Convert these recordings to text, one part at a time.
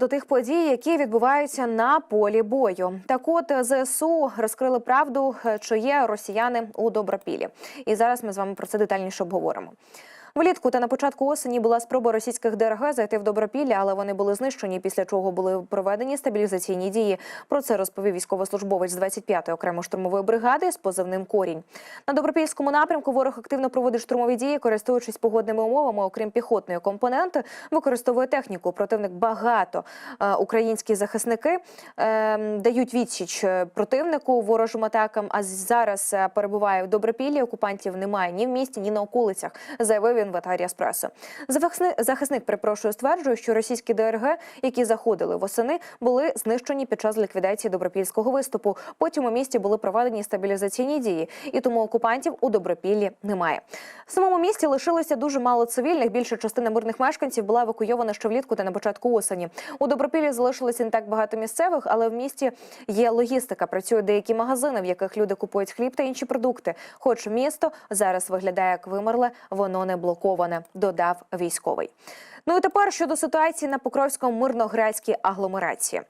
До тих подій, які відбуваються на полі бою, так от зсу розкрили правду, що є росіяни у добропілі, і зараз ми з вами про це детальніше обговоримо. Влітку та на початку осені була спроба російських ДРГ зайти в Добропілля, але вони були знищені. Після чого були проведені стабілізаційні дії. Про це розповів військовослужбовець з 25-ї окремо штурмової бригади з позивним корінь. На добропільському напрямку ворог активно проводить штурмові дії, користуючись погодними умовами, окрім піхотної компоненти, використовує техніку. Противник багато Е, українські захисники е, дають відсіч е, противнику ворожим атакам. А зараз перебуває в Добропіллі. Окупантів немає ні в місті, ні на околицях. Заявив він в етері Еспресо. Захисник, перепрошую стверджує, що російські ДРГ, які заходили восени, були знищені під час ліквідації добропільського виступу. Потім у місті були проведені стабілізаційні дії, і тому окупантів у Добропіллі немає. В самому місті лишилося дуже мало цивільних. Більша частина мирних мешканців була евакуйована ще влітку та на початку осені. У Добропіллі залишилося не так багато місцевих, але в місті є логістика. Працюють деякі магазини, в яких люди купують хліб та інші продукти. Хоч місто зараз виглядає як вимерле, воно не блоковане, додав військовий. Ну і тепер щодо ситуації на Покровському мирноградській агломерації.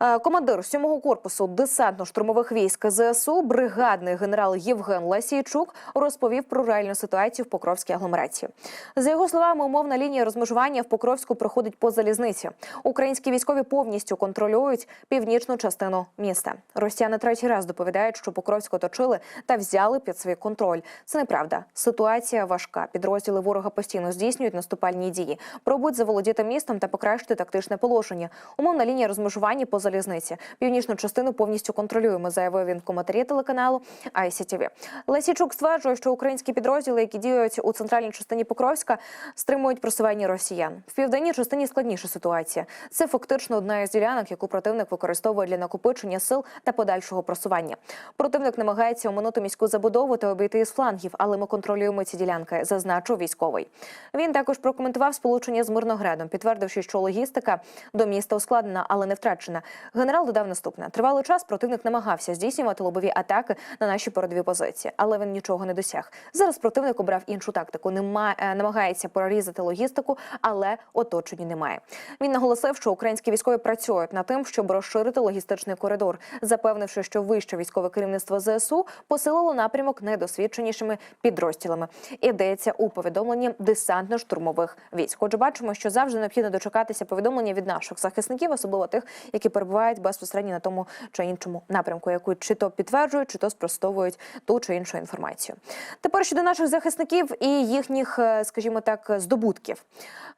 Е, Командир 7-го корпусу десантно-штурмових військ ЗСУ, бригадний генерал Євген Ласійчук, розповів про реальну ситуацію в Покровській агломерації. За його словами, умовна лінія розмежування в Покровську проходить по залізниці. Українські військові повністю контролюють північну частину міста. Росіяни третій раз доповідають, що Покровськ оточили та взяли під свій контроль. Це неправда. Ситуація важка. Підрозділи ворога постійно здійснюють наступальні дії. Пробують заволодіти містом та покращити тактичне положення. Умовна лінія розмежування по залізниці. Північну частину повністю контролюємо, заявив він в коментарі телеканалу ICTV. Лесічук стверджує, що українські підрозділи, які діють у центральній частині Покровська, стримують просування росіян. В південній частині складніша ситуація. Це фактично одна із ділянок, яку противник використовує для накопичення сил та подальшого просування. Противник намагається оминути міську забудову та обійти із флангів, але ми контролюємо ці ділянки, зазначив військовий. Він також прокоментував сполучення з Мирноградом, підтвердивши, що логістика до міста ускладнена, але не втрачена. Генерал додав наступне: тривалий час противник намагався здійснювати лобові атаки на наші передові позиції, але він нічого не досяг. Зараз противник обрав іншу тактику. Нема е, намагається прорізати логістику, але оточення немає. Він наголосив, що українські військові працюють над тим, щоб розширити логістичний коридор, запевнивши, що вище військове керівництво ЗСУ посилило напрямок найдосвідченішими підрозділами. Ідеться у повідомленні десантно-штурмових військ. Отже, бачимо, що завжди необхідно дочекатися повідомлення від наших захисників, особливо тих, які перебувають безпосередньо на тому чи іншому напрямку, яку чи то підтверджують, чи то спростовують ту чи іншу інформацію. Тепер щодо наших захисників і їхніх, е, скажімо так, здобутків.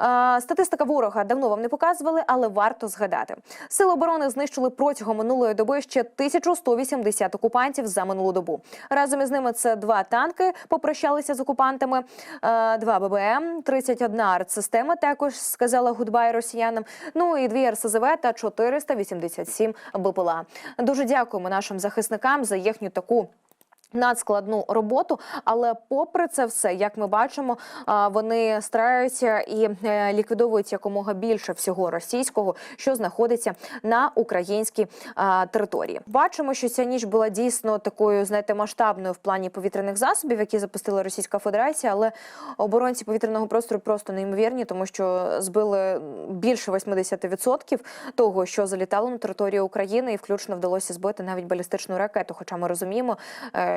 Е, Статистика ворога давно вам не показували, але варто згадати. Сили оборони знищили протягом минулої доби ще 1180 окупантів за минулу добу. Разом із ними це два танки попрощалися з окупантами, е, два ББМ, 31 артсистема також сказала гудбай росіянам. Ну і дві РСЗВ та 487 БПЛА. Дуже дякуємо нашим захисникам за їхню таку. Надскладну роботу, але попри це все, як ми бачимо, вони стараються і е, ліквідовують якомога більше всього російського, що знаходиться на українській території. Бачимо, що ця ніч була дійсно такою, знаєте, масштабною в плані повітряних засобів, які запустила Російська Федерація, але оборонці повітряного простору просто неймовірні, тому що збили більше 80% того, що залітало на територію України, і включно вдалося збити навіть балістичну ракету. Хоча ми розуміємо,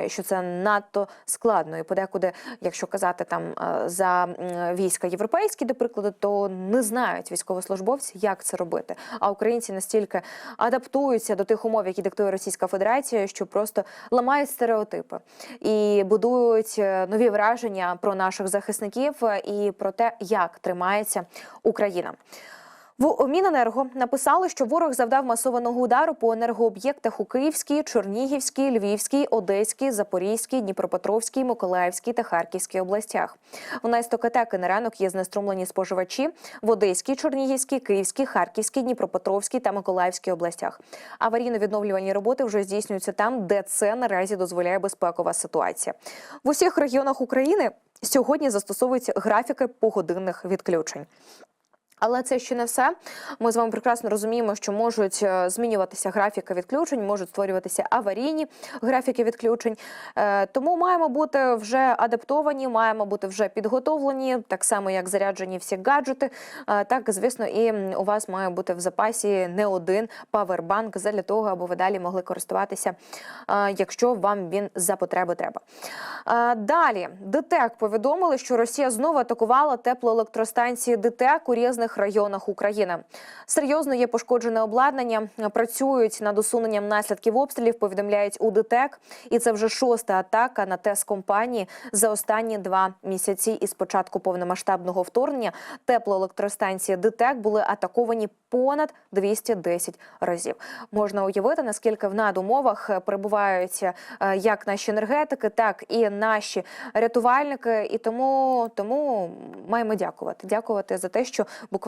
що це надто складно, і подекуди, якщо казати там е, за війська європейські, до прикладу, то не знають військовослужбовці, як це робити. А українці настільки адаптуються до тих умов, які диктує Російська Федерація, що просто ламають стереотипи і будують е, нові враження про наших захисників е, і про те, як тримається Україна. В Міненерго написали, що ворог завдав масованого удару по енергооб'єктах у Київській, Чернігівській, Львівській, Одеській, Запорізькій, Дніпропетровській, Миколаївській та Харківській областях. Внаслідок атаки на ранок є знеструмлені споживачі в Одеській, Чернігівській, Київській, Харківській, Дніпропетровській та Миколаївській областях. Аварійно-відновлювальні роботи вже здійснюються там, де це наразі дозволяє безпекова ситуація. В усіх регіонах України сьогодні застосовуються графіки погодинних відключень. Але це ще не все. Ми з вами прекрасно розуміємо, що можуть е, змінюватися графіки відключень, можуть створюватися аварійні графіки відключень. Е, Тому маємо бути вже адаптовані, маємо бути вже підготовлені, так само як заряджені всі гаджети. Е, Так, звісно, і у вас має бути в запасі не один павербанк для того, аби ви далі могли користуватися, якщо вам він за потреби треба. Далі ДТЕК повідомили, що Росія знову атакувала теплоелектростанції ДТЕК у різних районах України. Серйозно є пошкоджене обладнання. Працюють над усуненням наслідків обстрілів. Повідомляють у ДТЕК, і це вже шоста атака на ТЕС компанії за останні два місяці. Із початку повномасштабного вторгнення теплоелектростанції ДТЕК були атаковані понад 210 разів. Можна уявити, наскільки в надумовах перебувають е, як наші енергетики, так і наші рятувальники. І тому, тому маємо дякувати. Дякувати за те, що буквально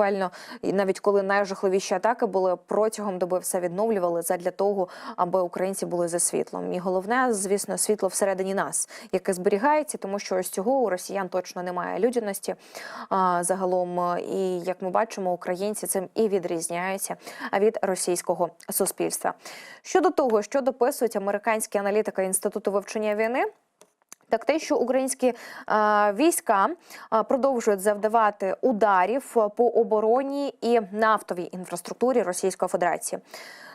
і навіть коли найжахливіші атаки були протягом доби все відновлювали задля того, аби українці були за світлом. І головне, звісно, світло всередині нас, яке зберігається, тому що ось цього у росіян точно немає людяності а, загалом. І як ми бачимо, українці цим і відрізняються від російського суспільства. Щодо того, що дописують американські аналітики інституту вивчення війни. Так, те, що українські е, війська е, продовжують завдавати ударів е, по обороні і нафтовій інфраструктурі Російської Федерації.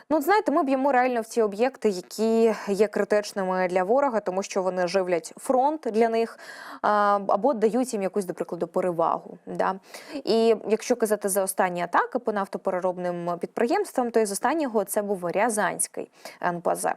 Ну, знаєте, ми б'ємо реально в ці об'єкти, які є критичними для ворога, тому що вони живлять фронт для них або дають їм якусь, до прикладу, перевагу. Да? І якщо казати за останні атаки по нафтопереробним підприємствам, то із останнього це був Рязанський НПЗ.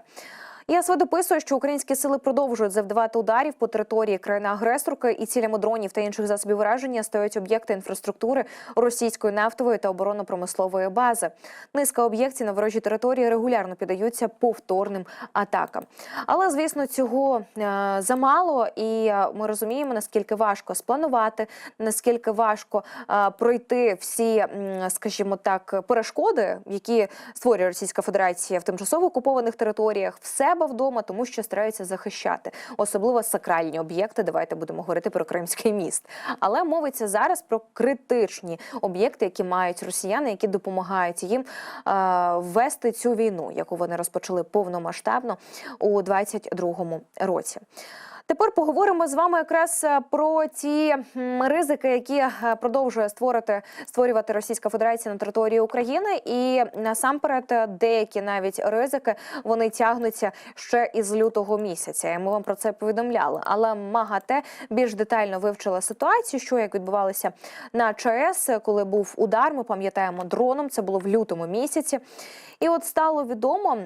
ЄСВ дописує, що українські сили продовжують завдавати ударів по території країни-агресорки і цілями дронів та інших засобів враження стають об'єкти інфраструктури російської нафтової та оборонно-промислової бази. Низка об'єктів на ворожій території регулярно піддаються повторним атакам. Але звісно, цього е, замало, і е, ми розуміємо, наскільки важко спланувати, наскільки важко е, пройти всі, скажімо так, перешкоди, які створює Російська Федерація в тимчасово окупованих територіях в себе вдома, тому що стараються захищати, особливо сакральні об'єкти. Давайте будемо говорити про Кримський міст. Але мовиться зараз про критичні об'єкти, які мають росіяни, які допомагають їм е, ввести цю війну, яку вони розпочали повномасштабно у 22-му році. Тепер поговоримо з вами якраз е, про ті ризики, які е, продовжує створити створювати Російська Федерація на території України, і насамперед е, деякі навіть ризики вони тягнуться ще із лютого місяця. Ми вам про це повідомляли. Але МАГАТЕ більш детально вивчила ситуацію, що як відбувалося на ЧАЕС, коли був удар. Ми пам'ятаємо дроном. Це було в лютому місяці. І от стало відомо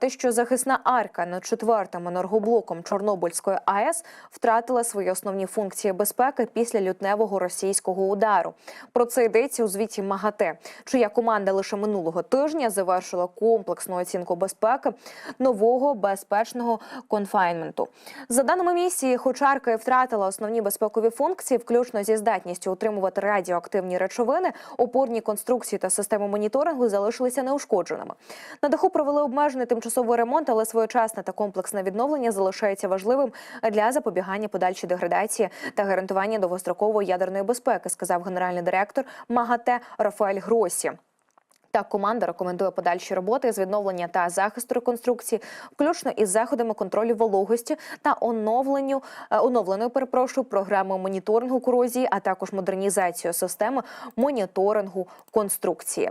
те, що захисна арка над четвертим енергоблоком Чорнобильської АЕС втратила свої основні функції безпеки після лютневого російського удару. Про це йдеться у звіті МАГАТЕ, чия команда лише минулого тижня завершила комплексну оцінку безпеки нового безпечного конфайнменту. За даними місії, хоч арка і втратила основні безпекові функції, включно зі здатністю утримувати радіоактивні речовини, опорні конструкції та системи моніторингу залишилися неушкодженими. На даху провели обмежений тимчасовий ремонт, але своєчасне та комплексне відновлення залишається важливим для запобігання подальшої деградації та гарантування довгострокової ядерної безпеки, сказав генеральний директор МАГАТЕ Рафаель Гросі. Так, команда рекомендує подальші роботи з відновлення та захисту реконструкції, включно із заходами контролю вологості та оновленню е, оновленою, перепрошую, програмою моніторингу корозії, а також модернізацію системи моніторингу конструкції.